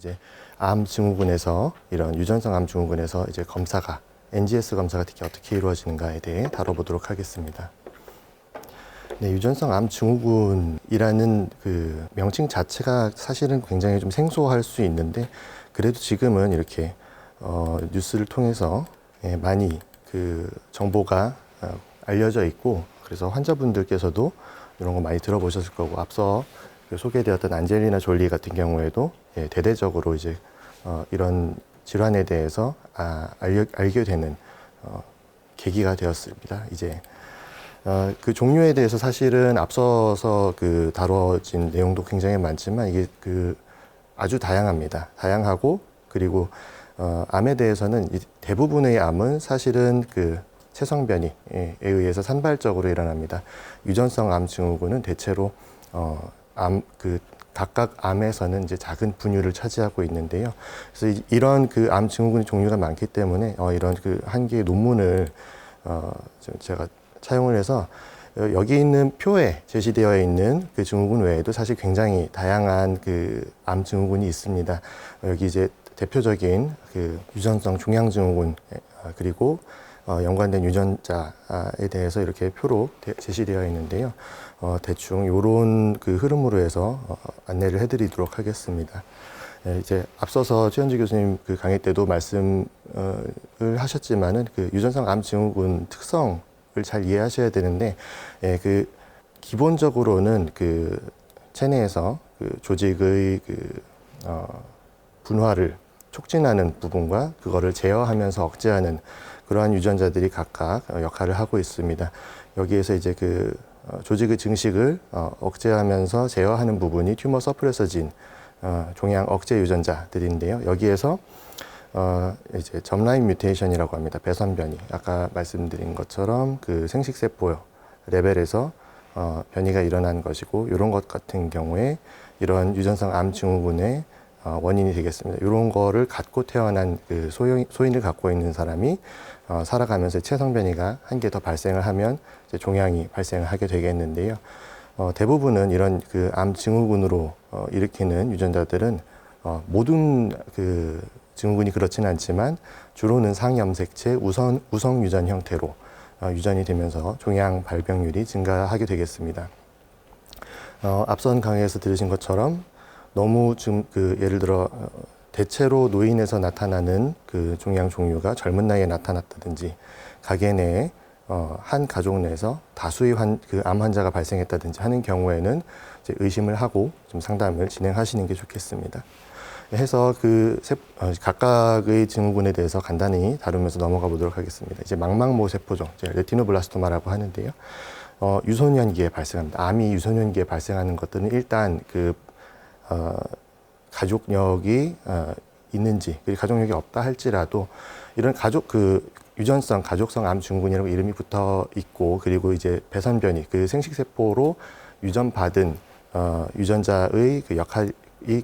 이제 암 증후군에서 이런 유전성 암 증후군에서 이제 검사가 NGS 검사가 특히 어떻게 이루어지는가에 대해 다뤄보도록 하겠습니다. 네, 유전성 암 증후군이라는 그 명칭 자체가 사실은 굉장히 좀 생소할 수 있는데 그래도 지금은 이렇게 어, 뉴스를 통해서 예, 많이 그 정보가 어, 알려져 있고 그래서 환자분들께서도 이런 거 많이 들어보셨을 거고 앞서 그 소개되었던 안젤리나 졸리 같은 경우에도 예, 대대적으로 이제 어, 이런 질환에 대해서 아, 알려, 알게 되는 어, 계기가 되었습니다. 이제 어, 그 종류에 대해서 사실은 앞서서 그 다뤄진 내용도 굉장히 많지만 이게 그 아주 다양합니다. 다양하고 그리고 어, 암에 대해서는 이 대부분의 암은 사실은 그 체성 변이에 의해서 산발적으로 일어납니다. 유전성 암 증후군은 대체로 어, 암 그 각각 암에서는 이제 작은 분유를 차지하고 있는데요. 그래서 이- 이런 그 암 증후군의 종류가 많기 때문에 어, 이런 그 한 개의 논문을 어, 저- 제가 차용을 해서 어, 여기 있는 표에 제시되어 있는 그 증후군 외에도 사실 굉장히 다양한 그 암 증후군이 있습니다. 어, 여기 이제 대표적인 그 유전성 종양 증후군 아, 그리고 어, 연관된 유전자에 대해서 이렇게 표로 대- 제시되어 있는데요. 어, 대충 요런 그 흐름으로 해서 어, 안내를 해드리도록 하겠습니다. 예, 이제 앞서서 최현주 교수님 그 강의 때도 말씀을 하셨지만은 그 유전성 암 증후군 특성을 잘 이해하셔야 되는데, 예, 그 기본적으로는 그 체내에서 그 조직의 그 어, 분화를 촉진하는 부분과 그거를 제어하면서 억제하는 그러한 유전자들이 각각 어, 역할을 하고 있습니다. 여기에서 이제 그 어, 조직의 증식을 어, 억제하면서 제어하는 부분이 튜머 서프레서진 어, 종양 억제 유전자들인데요. 여기에서 어, 이제 점라인 뮤테이션이라고 합니다. 배선 변이. 아까 말씀드린 것처럼 그 생식세포 레벨에서 어, 변이가 일어난 것이고 이런 것 같은 경우에 이런 유전성 암 증후군의 어, 원인이 되겠습니다. 이런 거를 갖고 태어난 그 소인, 소인을 갖고 있는 사람이 어, 살아가면서 체성 변이가 한 개 더 발생을 하면 이제 종양이 발생을 하게 되겠는데요. 어, 대부분은 이런 그 암 증후군으로 어, 일으키는 유전자들은 어, 모든 그 증후군이 그렇지는 않지만 주로는 상염색체 우선 우성 유전 형태로 어, 유전이 되면서 종양 발병률이 증가하게 되겠습니다. 어, 앞선 강의에서 들으신 것처럼 너무 좀그 예를 들어 어, 대체로 노인에서 나타나는 그 종양 종류가 젊은 나이에 나타났다든지 가게 내에 어, 한 가족 내에서 다수의 환, 그 암 환자가 발생했다든지 하는 경우에는 이제 의심을 하고 좀 상담을 진행하시는 게 좋겠습니다. 해서 그 세, 어, 각각의 증후군에 대해서 간단히 다루면서 넘어가 보도록 하겠습니다. 이제 망막모 세포종, 이제 레티노블라스토마라고 하는데요. 어, 유소년기에 발생합니다. 암이 유소년기에 발생하는 것들은 일단 그 어, 가족력이 어, 있는지 그리고 가족력이 없다 할지라도 이런 가족 그 유전성 가족성 암 증후군이라고 이름이 붙어 있고 그리고 이제 배선 변이 그 생식세포로 유전 받은 어, 유전자의 그 역할이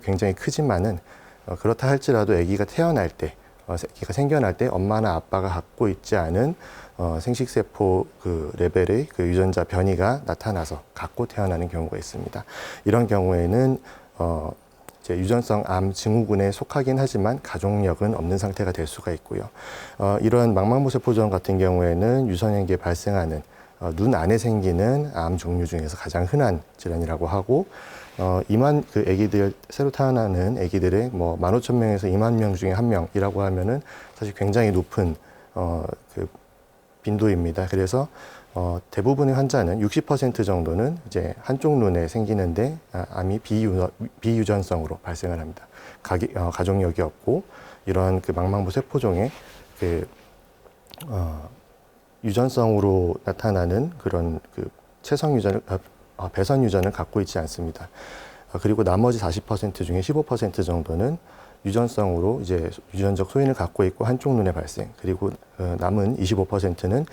굉장히 크지만은 어, 그렇다 할지라도 아기가 태어날 때 어, 아기가 생겨날 때 엄마나 아빠가 갖고 있지 않은 어, 생식세포 그 레벨의 그 유전자 변이가 나타나서 갖고 태어나는 경우가 있습니다. 이런 경우에는 어, 이제 유전성 암 증후군에 속하긴 하지만 가족력은 없는 상태가 될 수가 있고요. 어, 이런 망막모 세포종 같은 경우에는 유선형기에 발생하는 어, 눈 안에 생기는 암 종류 중에서 가장 흔한 질환이라고 하고 어, 2만 그 아기들 새로 태어나는 아기들의 뭐 15,000명에서 2만 명 중에 한 명이라고 하면은 사실 굉장히 높은 어, 그 빈도입니다. 그래서 어, 대부분의 환자는 60% 정도는 이제 한쪽 눈에 생기는데 아, 암이 비유, 비유전성으로 발생을 합니다. 가기, 어, 가족력이 없고 이런 그 망막모 세포종의 그 어, 유전성으로 나타나는 그런 그 체성 유전을 아, 아, 배선 유전을 갖고 있지 않습니다. 아, 그리고 나머지 40% 중에 15% 정도는 유전성으로 이제 유전적 소인을 갖고 있고 한쪽 눈에 발생 그리고 어, 남은 25%는 어,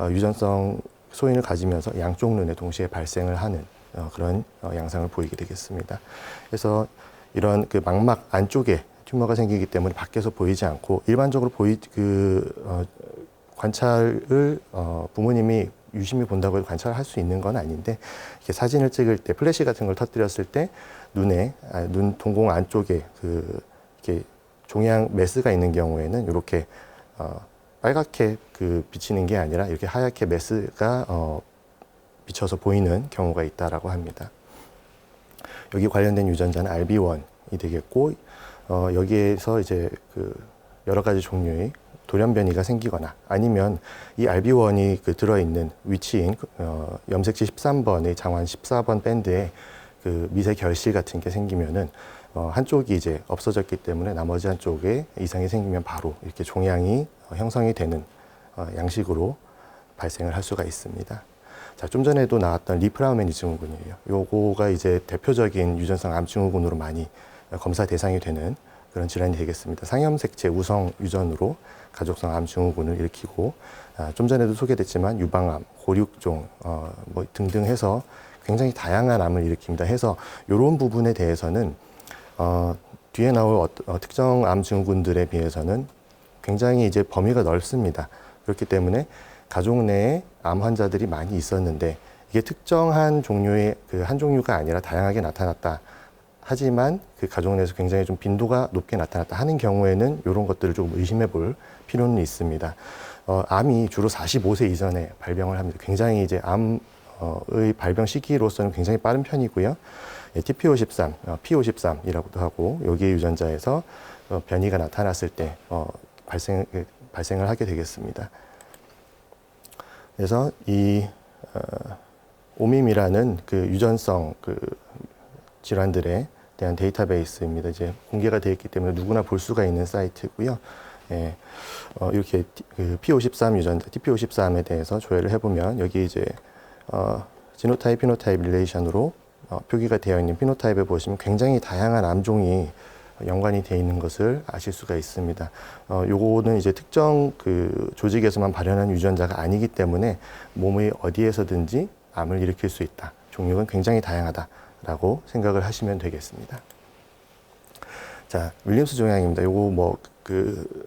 유전성 소인을 가지면서 양쪽 눈에 동시에 발생을 하는 어, 그런 어, 양상을 보이게 되겠습니다. 그래서 이런 그 망막 안쪽에 튜머가 생기기 때문에 밖에서 보이지 않고 일반적으로 보이 그 어, 관찰을 어, 부모님이 유심히 본다고 해도 관찰할 수 있는 건 아닌데 이렇게 사진을 찍을 때 플래시 같은 걸 터뜨렸을 때 눈에 아, 눈 동공 안쪽에 그 종양 메스가 있는 경우에는 이렇게 어, 빨갛게 그 비치는 게 아니라 이렇게 하얗게 메스가 어, 비쳐서 보이는 경우가 있다라고 합니다. 여기 관련된 유전자는 RB1이 되겠고 어, 여기에서 이제 그 여러 가지 종류의 돌연 변이가 생기거나 아니면 이 RB1이 그 들어있는 위치인 어, 염색지 13번의 장환 14번 밴드에 그 미세 결실 같은 게 생기면은 어, 한쪽이 이제 없어졌기 때문에 나머지 한쪽에 이상이 생기면 바로 이렇게 종양이 어, 형성이 되는 어, 양식으로 발생을 할 수가 있습니다. 자, 좀 전에도 나왔던 리프라우메니 증후군이에요. 요거가 이제 대표적인 유전성 암 증후군으로 많이 검사 대상이 되는 그런 질환이 되겠습니다. 상염색체 우성 유전으로 가족성 암 증후군을 일으키고 아, 좀 전에도 소개됐지만 유방암, 고륙종 어, 뭐 등등 해서 굉장히 다양한 암을 일으킵니다. 해서 이런 부분에 대해서는 어, 뒤에 나올 어, 어, 특정 암 증후군들에 비해서는 굉장히 이제 범위가 넓습니다. 그렇기 때문에 가족 내에 암 환자들이 많이 있었는데 이게 특정한 종류의 그 한 종류가 아니라 다양하게 나타났다. 하지만 그 가족 내에서 굉장히 좀 빈도가 높게 나타났다 하는 경우에는 이런 것들을 조금 의심해 볼 필요는 있습니다. 어, 암이 주로 45세 이전에 발병을 합니다. 굉장히 이제 암의 발병 시기로서는 굉장히 빠른 편이고요. 예, TP53, 어, P53이라고도 하고 여기에 유전자에서 어, 변이가 나타났을 때 어, 발생 그, 발생을 하게 되겠습니다. 그래서 이 어, 오밈이라는 그 유전성 그 질환들에 대한 데이터베이스입니다. 이제 공개가 되어 있기 때문에 누구나 볼 수가 있는 사이트고요. 예, 어, 이렇게 그 P53 유전자, TP53에 대해서 조회를 해보면 여기 이제 어, 지노타입, 피노타입 릴레이션으로 어, 표기가 되어 있는 피노타입에 보시면 굉장히 다양한 암종이 연관이 되어 있는 것을 아실 수가 있습니다. 어, 요거는 이제 특정 그 조직에서만 발현한 유전자가 아니기 때문에 몸의 어디에서든지 암을 일으킬 수 있다. 종류는 굉장히 다양하다라고 생각을 하시면 되겠습니다. 자, 윌리엄스 종양입니다. 요거 뭐그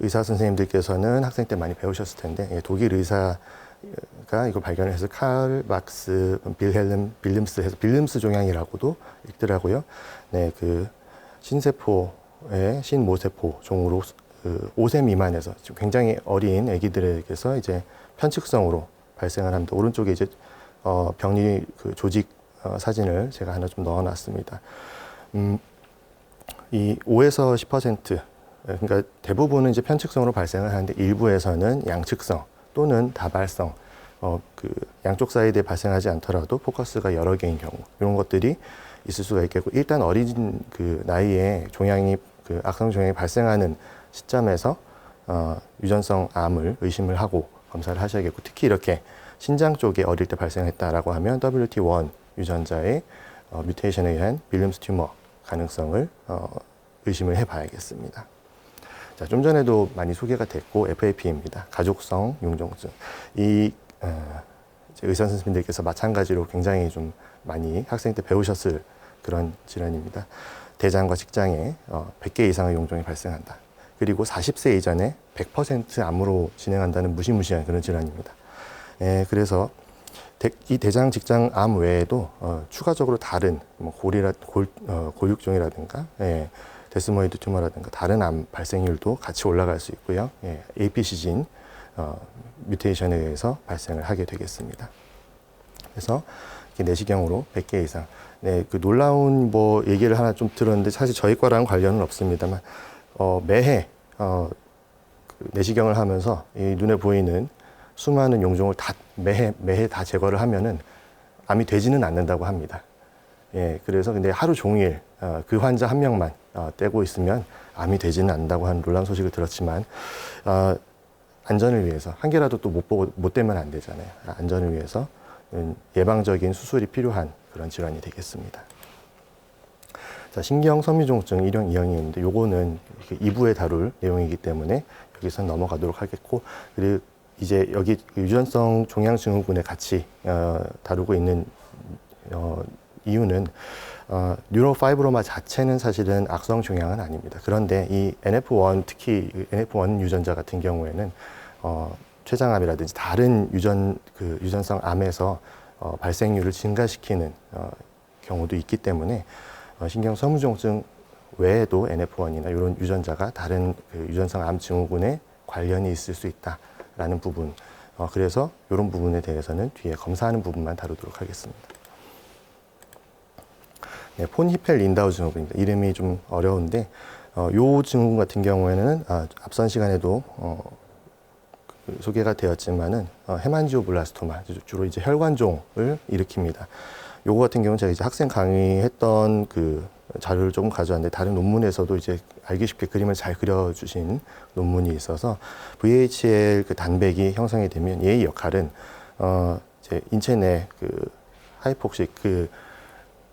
의사 선생님들께서는 학생 때 많이 배우셨을 텐데 예, 독일 의사 가 이걸 발견을 해서 칼 막스 빌헬름 빌름스 해서 빌름스 종양이라고도 읽더라고요. 네, 그 신세포의 신모세포 종으로 그 5세 미만에서 지금 굉장히 어린 아기들에게서 이제 편측성으로 발생을 합니다. 오른쪽에 이제 어, 병리 그 조직 어, 사진을 제가 하나 좀 넣어 놨습니다. 음, 이 5에서 10% 그러니까 대부분은 이제 편측성으로 발생을 하는데 일부에서는 양측성 또는 다발성 어, 그 양쪽 사이드에 발생하지 않더라도 포커스가 여러 개인 경우 이런 것들이 있을 수가 있겠고 일단 어린 그 나이에 종양이 그 악성 종양이 발생하는 시점에서 어, 유전성 암을 의심을 하고 검사를 하셔야겠고 특히 이렇게 신장 쪽에 어릴 때 발생했다라고 하면 WT1 유전자의 어, 뮤테이션에 의한 빌름스 튜머 가능성을 어, 의심을 해봐야겠습니다. 자, 좀 전에도 많이 소개가 됐고 FAP입니다. 가족성 융종증. 이 어, 의사 선생님들께서 마찬가지로 굉장히 좀 많이 학생 때 배우셨을 그런 질환입니다. 대장과 직장에 어, 100개 이상의 용종이 발생한다. 그리고 40세 이전에 100% 암으로 진행한다는 무시무시한 그런 질환입니다. 예, 그래서 대, 이 대장 직장 암 외에도 어, 추가적으로 다른 뭐 골이라 골, 어, 골육종이라든가 예, 데스모이드 튜머라든가 다른 암 발생률도 같이 올라갈 수 있고요. 예, APC진 어, 뮤테이션에 의해서 발생을 하게 되겠습니다. 그래서 내시경으로 100개 이상. 네, 그 놀라운 뭐 얘기를 하나 좀 들었는데 사실 저희 과랑 관련은 없습니다만 어, 매해 어, 그 내시경을 하면서 이 눈에 보이는 수많은 용종을 다 매해 매해 다 제거를 하면은 암이 되지는 않는다고 합니다. 예, 그래서 근데 하루 종일 어, 그 환자 한 명만 어, 떼고 있으면 암이 되지는 않는다고 하는 놀라운 소식을 들었지만 어, 안전을 위해서 한 개라도 또 못 보고 못 떼면 안 되잖아요. 안전을 위해서 예방적인 수술이 필요한 그런 질환이 되겠습니다. 자, 신경 섬유종증 1형, 2형이 있는데 요거는 2부에 다룰 내용이기 때문에 여기서 넘어가도록 하겠고 그리고 이제 여기 유전성 종양 증후군에 같이 어, 다루고 있는 어, 이유는 어, 뉴로파이브로마 자체는 사실은 악성 종양은 아닙니다. 그런데 이 NF1 특히 NF1 유전자 같은 경우에는 어, 췌장암이라든지 다른 유전 그 유전성 암에서 어, 발생률을 증가시키는 어, 경우도 있기 때문에 어, 신경 섬유종증 외에도 NF1이나 이런 유전자가 다른 그 유전성 암 증후군에 관련이 있을 수 있다라는 부분. 어, 그래서 이런 부분에 대해서는 뒤에 검사하는 부분만 다루도록 하겠습니다. 네, 폰히펠 린다우 증후군입니다. 이름이 좀 어려운데 어, 요 증후군 같은 경우에는 아, 앞선 시간에도 어, 그 소개가 되었지만은 어, 헤만지오블라스토마 주로 이제 혈관종을 일으킵니다. 요거 같은 경우는 제가 이제 학생 강의했던 그 자료를 조금 가져왔는데 다른 논문에서도 이제 알기 쉽게 그림을 잘 그려주신 논문이 있어서 VHL 그 단백이 형성이 되면 얘의 역할은 어 이제 인체 내 그 하이폭식 그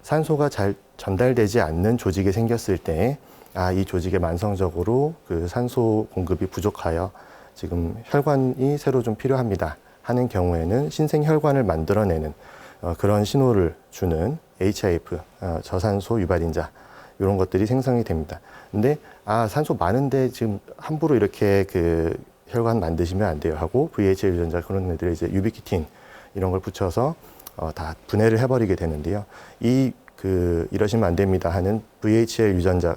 산소가 잘 전달되지 않는 조직이 생겼을 때, 아, 이 조직에 만성적으로 그 산소 공급이 부족하여 지금 혈관이 새로 좀 필요합니다. 하는 경우에는 신생 혈관을 만들어내는 어, 그런 신호를 주는 HIF, 어, 저산소 유발인자, 이런 것들이 생성이 됩니다. 근데, 아, 산소 많은데 지금 함부로 이렇게 그 혈관 만드시면 안 돼요 하고 VHL 유전자 그런 애들이 이제 유비키틴 이런 걸 붙여서 어, 다 분해를 해버리게 되는데요. 이 그 이러시면 안 됩니다 하는 VHL 유전자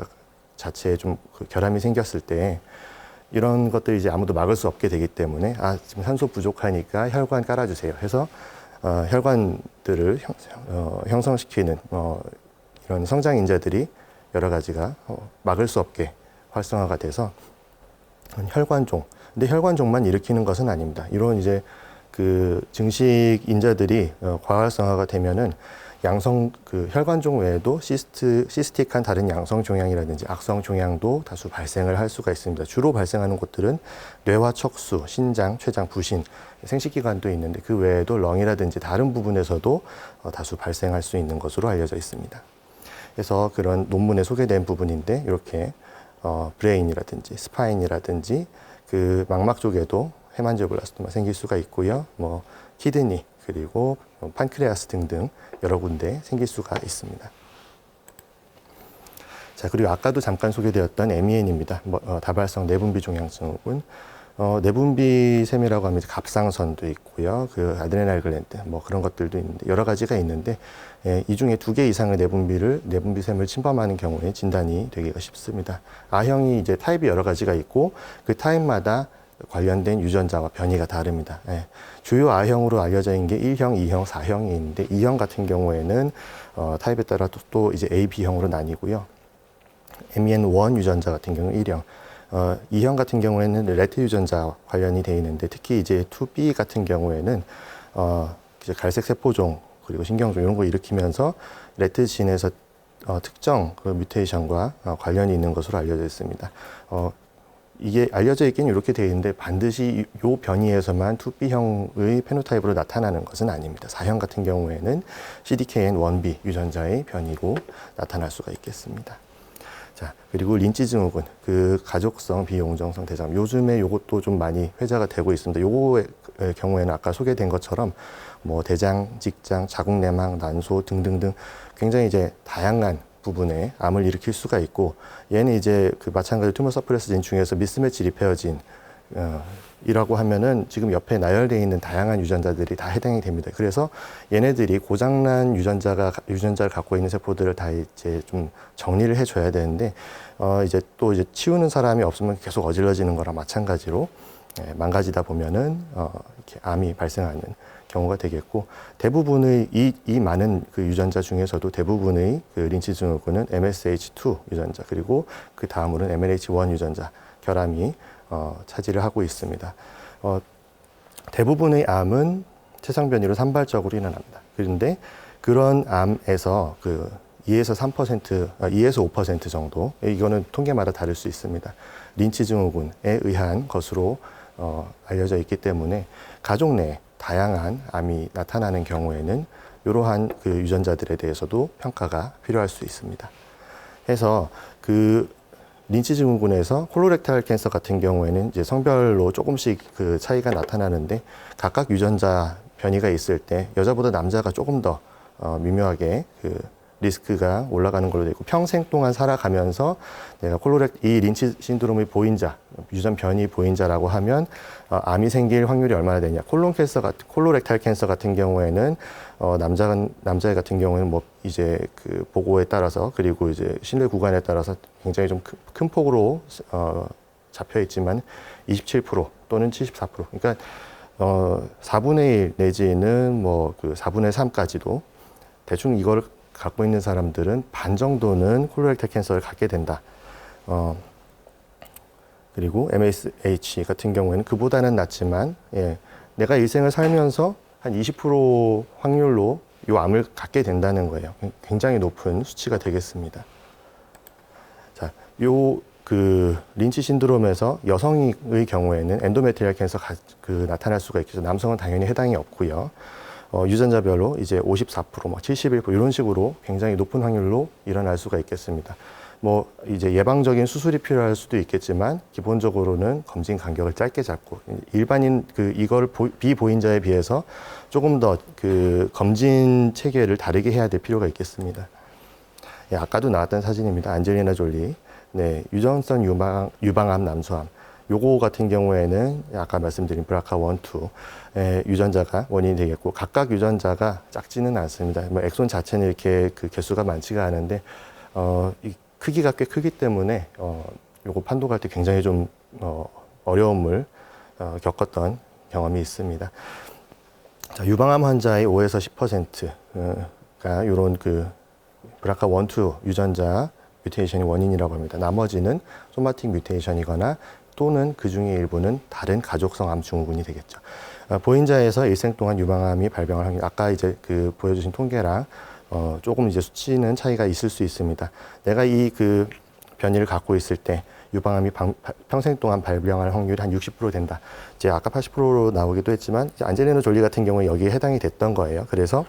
자체에 좀 그 결함이 생겼을 때 이런 것들이 이제 아무도 막을 수 없게 되기 때문에 아 지금 산소 부족하니까 혈관 깔아주세요 해서 어, 혈관들을 형, 어, 형성시키는 어, 이런 성장 인자들이 여러 가지가 어, 막을 수 없게 활성화가 돼서 혈관종. 근데 혈관종만 일으키는 것은 아닙니다. 이런 이제 그 증식 인자들이 어, 과활성화가 되면은 양성 그 혈관종 외에도 시스트 시스틱한 다른 양성 종양이라든지 악성 종양도 다수 발생을 할 수가 있습니다. 주로 발생하는 곳들은 뇌와 척수, 신장, 췌장, 부신, 생식기관도 있는데 그 외에도 렁이라든지 다른 부분에서도 어, 다수 발생할 수 있는 것으로 알려져 있습니다. 그래서 그런 논문에 소개된 부분인데 이렇게 어, 브레인이라든지 스파인이라든지 그 망막 쪽에도 헤만지오블라스토마 생길 수가 있고요. 뭐 키드니 그리고 판크레아스 등등 여러 군데 생길 수가 있습니다. 자 그리고 아까도 잠깐 소개되었던 MEN입니다. 뭐, 어, 다발성 내분비 종양증후군. 어, 내분비 샘이라고 하면 갑상선도 있고요. 그 아드레날 글랜드 뭐 그런 것들도 있는데 여러 가지가 있는데 예, 이 중에 두 개 이상의 내분비를 내분비샘을 침범하는 경우에 진단이 되기가 쉽습니다. A형이 이제 타입이 여러 가지가 있고 그 타입마다 관련된 유전자와 변이가 다릅니다. 예. 주요 A형으로 알려져 있는 게 1형, 2형, 4형이 있는데 2형 같은 경우에는 어, 타입에 따라 또, 또 이제 A, B형으로 나뉘고요. MEN1 유전자 같은 경우는 1형, 어, 2형 같은 경우에는 레트 유전자 관련이 되어 있는데 특히 이제 2B 같은 경우에는 어, 이제 갈색 세포종 그리고 신경종 이런 거 일으키면서 레트 진에서 어, 특정 그 뮤테이션과 어, 관련이 있는 것으로 알려져 있습니다. 어, 이게 알려져 있긴 이렇게 되어 있는데 반드시 요 변이에서만 2B형의 페노타입으로 나타나는 것은 아닙니다. 4형 같은 경우에는 CDKN1B 유전자의 변이로 나타날 수가 있겠습니다. 자, 그리고 린치 증후군, 그 가족성 비용정성 대장. 요즘에 요것도 좀 많이 회자가 되고 있습니다. 요거의 경우에는 아까 소개된 것처럼 뭐 대장, 직장, 자궁 내막, 난소 등등등 굉장히 이제 다양한 부분에 암을 일으킬 수가 있고 얘는 이제 그 마찬가지로 투머 서프레스 진 중에서 미스매치 리페어 진 어, 이라고 하면은 지금 옆에 나열되어 있는 다양한 유전자들이 다 해당이 됩니다. 그래서 얘네들이 고장난 유전자가 유전자를 갖고 있는 세포들을 다 이제 좀 정리를 해줘야 되는데 어 이제 또 이제 치우는 사람이 없으면 계속 어질러지는 거랑 마찬가지로 예, 망가지다 보면은 어 이렇게 암이 발생하는 경우가 되겠고 대부분의 이, 이 많은 그 유전자 중에서도 대부분의 그 린치 증후군은 MSH2 유전자 그리고 그 다음으로는 MLH1 유전자 결함이 어, 차지를 하고 있습니다. 어, 대부분의 암은 체성 변이로 산발적으로 일어납니다. 그런데 그런 암에서 그 2에서 3%, 아, 2에서 5% 정도, 이거는 통계마다 다를 수 있습니다. 린치 증후군에 의한 것으로 어, 알려져 있기 때문에 가족 내 다양한 암이 나타나는 경우에는 이러한 그 유전자들에 대해서도 평가가 필요할 수 있습니다. 해서 그 린치 증후군에서 콜로렉탈 캔서 같은 경우에는 이제 성별로 조금씩 그 차이가 나타나는데 각각 유전자 변이가 있을 때 여자보다 남자가 조금 더 어, 미묘하게 그 리스크가 올라가는 걸로 되고 평생 동안 살아가면서 내가 콜로렉 이 린치 신드롬의 보인자 유전 변이 보인자라고 하면 어, 암이 생길 확률이 얼마나 되냐. 콜론 캔서 같은 콜로렉탈 캔서 같은 경우에는 어, 남자 남자 같은 경우에는 뭐 이제 그 보고에 따라서 그리고 이제 신뢰 구간에 따라서 굉장히 좀 큰 폭으로 어, 잡혀 있지만 27% 또는 74% 그러니까 어, 4분의 1 내지는 뭐 그 4분의 3까지도 대충 이걸 갖고 있는 사람들은 반 정도는 콜로렉탈 캔서를 갖게 된다. 어, 그리고 MSH 같은 경우에는 그보다는 낮지만 예, 내가 일생을 살면서 한 20% 확률로 이 암을 갖게 된다는 거예요. 굉장히 높은 수치가 되겠습니다. 자, 요 그 린치 신드롬에서 여성의 경우에는 엔도메트리얼 캔서 가, 그 나타날 수가 있겠죠. 남성은 당연히 해당이 없고요. 어, 유전자별로 이제 54%, 뭐71% 이런 식으로 굉장히 높은 확률로 일어날 수가 있겠습니다. 뭐 이제 예방적인 수술이 필요할 수도 있겠지만 기본적으로는 검진 간격을 짧게 잡고 일반인 그 이걸 보, 비보인자에 비해서 조금 더 그 검진 체계를 다르게 해야 될 필요가 있겠습니다. 예, 아까도 나왔던 사진입니다. 안젤리나 졸리. 네, 유전성 유방, 유방암 남수암. 요거 같은 경우에는 아까 말씀드린 브라카 1, 2의 유전자가 원인이 되겠고 각각 유전자가 작지는 않습니다. 뭐 엑손 자체는 이렇게 그 개수가 많지가 않은데 어, 이 크기가 꽤 크기 때문에 어, 요거 판독할 때 굉장히 좀 어, 어려움을 어, 겪었던 경험이 있습니다. 자, 유방암 환자의 5에서 10%가 요런 그 브라카 1, 2 유전자 뮤테이션이 원인이라고 합니다. 나머지는 소마틱 뮤테이션이거나 또는 그 중에 일부는 다른 가족성 암 증후군이 되겠죠. 어, 보인자에서 일생 동안 유방암이 발병할 확률, 아까 이제 그 보여주신 통계랑 어, 조금 이제 수치는 차이가 있을 수 있습니다. 내가 이 그 변이를 갖고 있을 때 유방암이 방, 평생 동안 발병할 확률이 한 60% 된다. 이제 아까 80%로 나오기도 했지만 안젤리나 졸리 같은 경우에 여기에 해당이 됐던 거예요. 그래서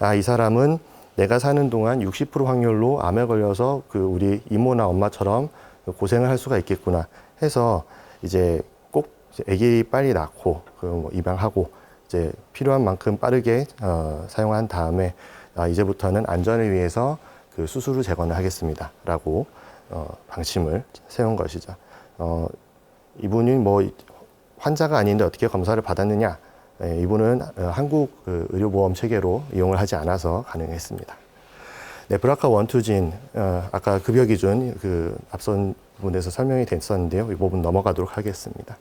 아, 이 사람은 내가 사는 동안 60% 확률로 암에 걸려서 그 우리 이모나 엄마처럼 고생을 할 수가 있겠구나 해서 이제 꼭 아기 빨리 낳고 그뭐 입양하고 이제 필요한 만큼 빠르게 어, 사용한 다음에 아, 이제부터는 안전을 위해서 그 수술을 재건을 하겠습니다라고 어, 방침을 세운 것이죠. 어, 이분이 뭐 환자가 아닌데 어떻게 검사를 받았느냐? 예, 이분은 어, 한국 그 의료보험 체계로 이용을 하지 않아서 가능했습니다. 네, 브라카 원투진 어, 아까 급여 기준 그 앞선 부분에서 설명이 됐었는데요. 이 부분 넘어가도록 하겠습니다.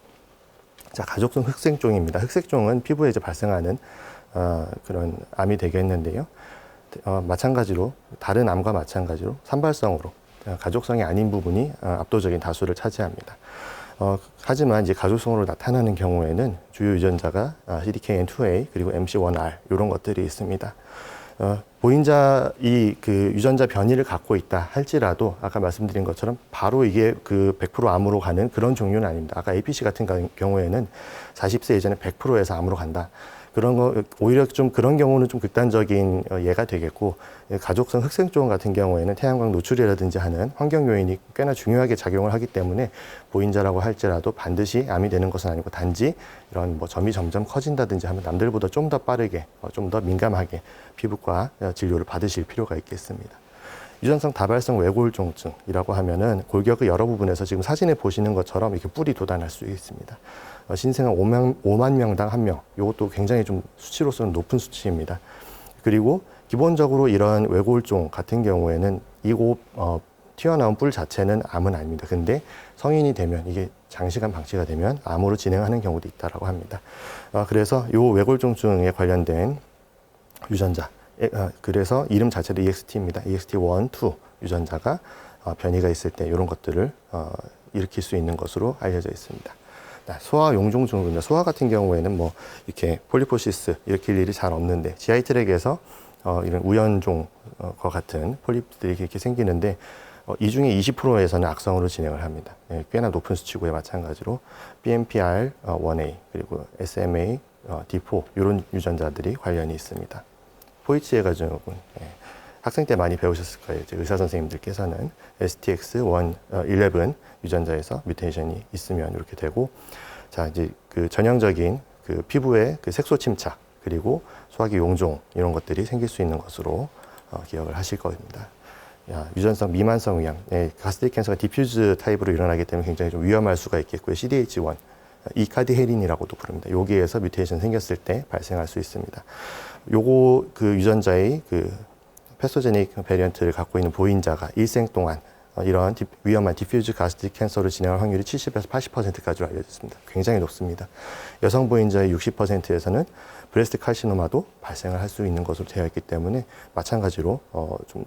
자, 가족성 흑색종입니다. 흑색종은 피부에 이제 발생하는 어, 그런 암이 되겠는데요. 어, 마찬가지로 다른 암과 마찬가지로 산발성으로 어, 가족성이 아닌 부분이 어, 압도적인 다수를 차지합니다. 어, 하지만 이제 가족성으로 나타나는 경우에는 주요 유전자가 아, CDKN2A 그리고 MC1R 이런 것들이 있습니다. 어, 보인자 이 그 유전자 변이를 갖고 있다 할지라도 아까 말씀드린 것처럼 바로 이게 그 100% 암으로 가는 그런 종류는 아닙니다. 아까 APC 같은 경우에는 40세 이전에 100%에서 암으로 간다. 그런 거 오히려 좀 그런 경우는 좀 극단적인 어, 예가 되겠고 예, 가족성 흑색종 같은 경우에는 태양광 노출이라든지 하는 환경 요인이 꽤나 중요하게 작용을 하기 때문에 보인자라고 할지라도 반드시 암이 되는 것은 아니고 단지 이런 뭐 점이 점점 커진다든지 하면 남들보다 좀 더 빠르게 어, 좀더 민감하게 피부과 어, 진료를 받으실 필요가 있겠습니다. 유전성 다발성 외골종증이라고 하면은 골격의 여러 부분에서 지금 사진에 보시는 것처럼 이렇게 뿔이 돋아날 수 있습니다. 어, 신생아 5만, 5만 명당 한 명. 이것도 굉장히 좀 수치로서는 높은 수치입니다. 그리고 기본적으로 이런 외골종 같은 경우에는 이곳 어, 튀어나온 뿔 자체는 암은 아닙니다. 근데 성인이 되면 이게 장시간 방치가 되면 암으로 진행하는 경우도 있다라고 합니다. 어, 그래서 이 외골종증에 관련된 유전자, 어, 그래서 이름 자체도 EXT입니다. EXT1, 2 유전자가 어, 변이가 있을 때 이런 것들을 어, 일으킬 수 있는 것으로 알려져 있습니다. 소아 용종 증후군자 소아 같은 경우에는 뭐 이렇게 폴리포시스 일으킬 일이 잘 없는데 GI 트랙에서 어, 이런 우연종과 같은 폴립들이 이렇게 생기는데 어, 이 중에 20%에서는 악성으로 진행을 합니다. 예, 꽤나 높은 수치고요. 마찬가지로 BMPR 1A 그리고 SMA 어, D4 이런 유전자들이 관련이 있습니다. 포이치에가 증후군 예, 학생 때 많이 배우셨을 거예요. 의사 선생님들께서는 STX1, 11 어, 유전자에서 뮤테이션이 있으면 이렇게 되고, 자 이제 그 전형적인 그 피부의 그 색소 침착 그리고 소화기 용종 이런 것들이 생길 수 있는 것으로 어, 기억을 하실 겁니다. 야, 유전성 미만성 위암, 예, 가스트릭 캔서가 디퓨즈 타입으로 일어나기 때문에 굉장히 좀 위험할 수가 있겠고요. CDH1, 이카디헤린이라고도 부릅니다. 여기에서 뮤테이션 생겼을 때 발생할 수 있습니다. 요거 그 유전자의 그 패소제닉 베리언트를 갖고 있는 보인자가 일생 동안 어, 디- 위험한 디퓨즈 가스트릭 캔서를 진행할 확률이 70에서 80%까지로 알려졌습니다. 굉장히 높습니다. 여성 보인자의 60%에서는 브레스트 칼시노마도 발생을 할 수 있는 것으로 되어 있기 때문에 마찬가지로 어, 좀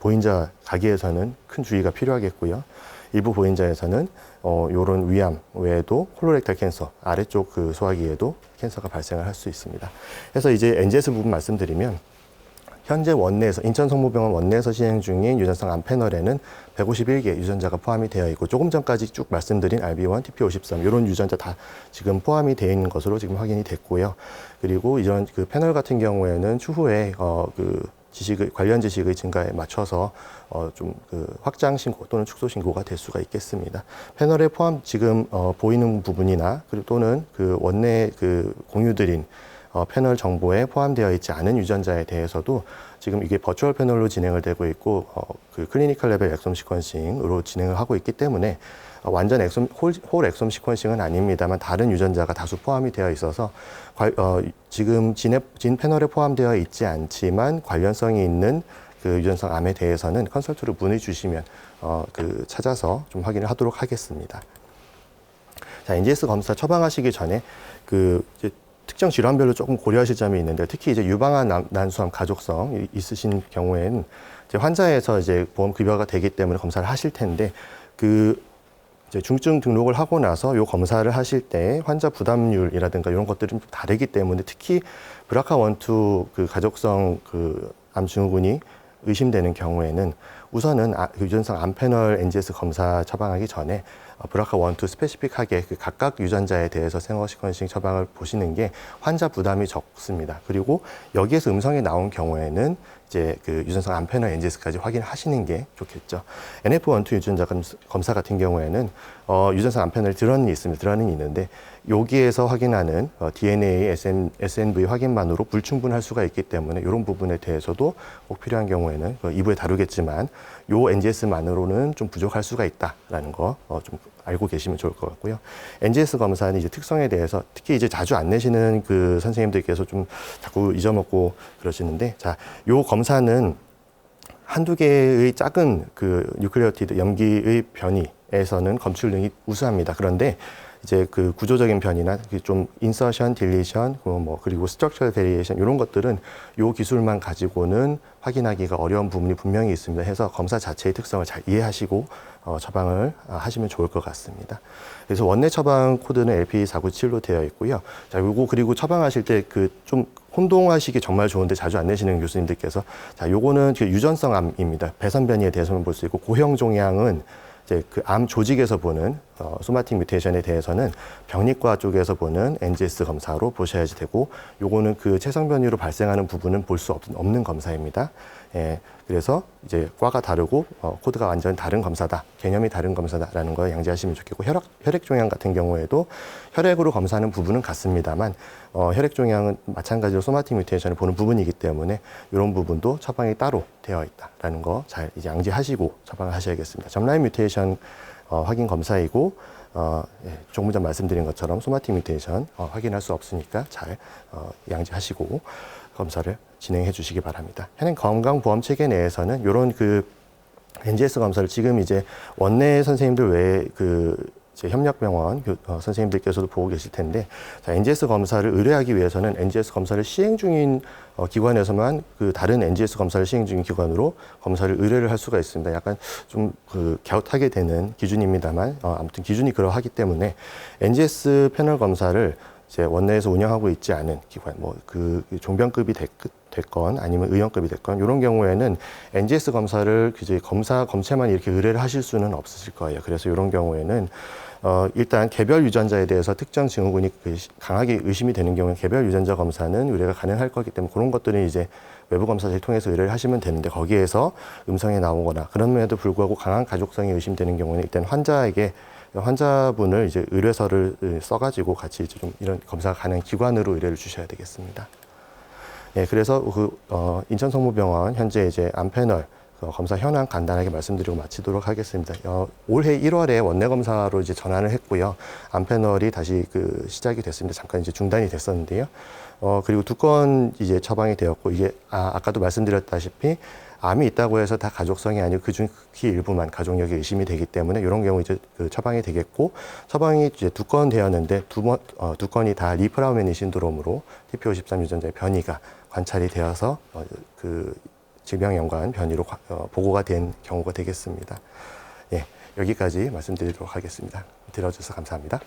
보인자 가기에서는 큰 주의가 필요하겠고요. 일부 보인자에서는 어, 요런 위암 외에도 콜로렉탈 캔서 아래쪽 그 소화기에도 캔서가 발생을 할 수 있습니다. 그래서 이제 NGS 부분 말씀드리면 현재 원내에서 인천 성모병원 원내에서 시행 중인 유전성 암 패널에는 151개 유전자가 포함이 되어 있고 조금 전까지 쭉 말씀드린 RB1, TP53 이런 유전자 다 지금 포함이 되어 있는 것으로 지금 확인이 됐고요. 그리고 이런 그 패널 같은 경우에는 추후에 어그 지식의 관련 지식의 증가에 맞춰서 어 좀 그 확장 신고 또는 축소 신고가 될 수가 있겠습니다. 패널에 포함 지금 어 보이는 부분이나 그리고 또는 그 원내 그 공유드린 어, 패널 정보에 포함되어 있지 않은 유전자에 대해서도 지금 이게 버추얼 패널로 진행을 되고 있고 어, 그 클리니컬 레벨 엑솜 시퀀싱으로 진행을 하고 있기 때문에 어, 완전 엑솜 홀, 홀 엑솜 시퀀싱은 아닙니다만 다른 유전자가 다수 포함이 되어 있어서 관- 어, 지금 진에, 진 패널에 포함되어 있지 않지만 관련성이 있는 그 유전성 암에 대해서는 컨설트로 문의 주시면 어, 그 찾아서 좀 확인을 하도록 하겠습니다. 자, NGS 검사 처방하시기 전에 그 특정 질환별로 조금 고려하실 점이 있는데 특히 이제 유방암 난- 난수암 가족성 이- 있으신 경우에는 이제 환자에서 이제 보험 급여가 되기 때문에 검사를 하실 텐데 그 이제 중증 등록을 하고 나서 요 검사를 하실 때 환자 부담률이라든가 이런 것들이 좀 다르기 때문에 특히 브라카 원투 그 가족성 그 암증후군이 의심되는 경우에는 우선은 아, 유전성 암 패널 NGS 검사 처방하기 전에 어, 브라카 원투 스페시픽하게 그 각각 유전자에 대해서 생어 시퀀싱 처방을 보시는 게 환자 부담이 적습니다. 그리고 여기에서 음성이 나온 경우에는 이제 그 유전성 암 패널 NGS까지 확인하시는 게 좋겠죠. NF12 유전자 검- 검사 같은 경우에는 어, 유전성 암 패널 드런이 있습니다. 드런이 있는데 여기에서 확인하는 어, DNA, SN, SNV 확인만으로 불충분할 수가 있기 때문에 이런 부분에 대해서도 꼭 필요한 경우에는 그 2부에 다루겠지만 요 NGS만으로는 좀 부족할 수가 있다라는 거 어, 좀 알고 계시면 좋을 것 같고요. NGS 검사는 이제 특성에 대해서 특히 이제 자주 안 내시는 그 선생님들께서 좀 자꾸 잊어먹고 그러시는데 자, 요 검사는 한두 개의 작은 그 뉴클레오티드 염기의 변이에서는 검출 능이 우수합니다. 그런데 이제 그 구조적인 변이나 그좀 인서션, 딜리션, 뭐 그리고 스트럭처 베리에이션 이런 것들은 요 기술만 가지고는 확인하기가 어려운 부분이 분명히 있습니다. 해서 검사 자체의 특성을 잘 이해하시고 어, 처방을 아, 하시면 좋을 것 같습니다. 그래서 원내 처방 코드는 LP497로 되어 있고요. 자, 요거 그리고 처방하실 때 그 좀 혼동하시기 정말 좋은데 자주 안 내시는 교수님들께서 자, 요거는 그 유전성 암입니다. 배선 변이에 대해서는 볼수 있고 고형 종양은 이제 그 암 조직에서 보는 어, 소마틱 뮤테이션에 대해서는 병리과 쪽에서 보는 NGS 검사로 보셔야지 되고 요거는 그 체성 변이로 발생하는 부분은 볼 수 없는 검사입니다. 예, 그래서 이제 과가 다르고 어, 코드가 완전 다른 검사다, 개념이 다른 검사다라는 거 양지하시면 좋겠고 혈액 혈액 종양 같은 경우에도 혈액으로 검사하는 부분은 같습니다만 어, 혈액 종양은 마찬가지로 소마틱 뮤테이션을 보는 부분이기 때문에 이런 부분도 처방이 따로 되어 있다라는 거 잘 이제 양지하시고 처방을 하셔야겠습니다. 점라인 뮤테이션 어, 확인 검사이고 어, 예, 전 말씀드린 것처럼 소마틱 뮤테이션 어, 확인할 수 없으니까 잘 어, 양지하시고 검사를 진행해 주시기 바랍니다. 현행 건강보험 체계 내에서는 이런 그 NGS 검사를 지금 이제 원내 선생님들 외에 그이 제 협력병원 교- 어, 선생님들께서도 보고 계실 텐데 자, NGS 검사를 의뢰하기 위해서는 NGS 검사를 시행 중인 어, 기관에서만 그 다른 NGS 검사를 시행 중인 기관으로 검사를 의뢰를 할 수가 있습니다. 약간 좀그 갸웃하게 되는 기준입니다만 어, 아무튼 기준이 그러하기 때문에 NGS 패널 검사를 이제 원내에서 운영하고 있지 않은 기관, 뭐 그 종병급이 됐, 됐건 아니면 의원급이 됐건 이런 경우에는 NGS 검사를 이제 검사 검체만 이렇게 의뢰를 하실 수는 없으실 거예요. 그래서 이런 경우에는 어, 일단 개별 유전자에 대해서 특정 증후군이 강하게 의심이 되는 경우에 개별 유전자 검사는 의뢰가 가능할 거기 때문에 그런 것들은 이제 외부 검사를 통해서 의뢰를 하시면 되는데 거기에서 음성이 나오거나 그럼에도 불구하고 강한 가족성이 의심되는 경우는 일단 환자에게 환자분을 이제 의뢰서를 써가지고 같이 이제 좀 이런 검사가 가능한 기관으로 의뢰를 주셔야 되겠습니다. 예, 그래서 그 어, 인천성모병원 현재 이제 암 패널 그 검사 현황 간단하게 말씀드리고 마치도록 하겠습니다. 어, 올해 1월에 원내 검사로 이제 전환을 했고요. 암 패널이 다시 그 시작이 됐습니다. 잠깐 이제 중단이 됐었는데요. 어, 그리고 두 건 이제 처방이 되었고 이게 아, 아까도 말씀드렸다시피 암이 있다고 해서 다 가족성이 아니고 그중 극히 일부만 가족력이 의심이 되기 때문에 이런 경우 이제 그 처방이 되겠고 처방이 이제 두 건 되었는데 두, 번, 어, 두 건이 다 리프라우메니 신드롬으로 TP53 유전자의 변이가 관찰이 되어서 어, 그 질병 연관 변이로 과- 어, 보고가 된 경우가 되겠습니다. 예, 여기까지 말씀드리도록 하겠습니다. 들어주셔서 감사합니다.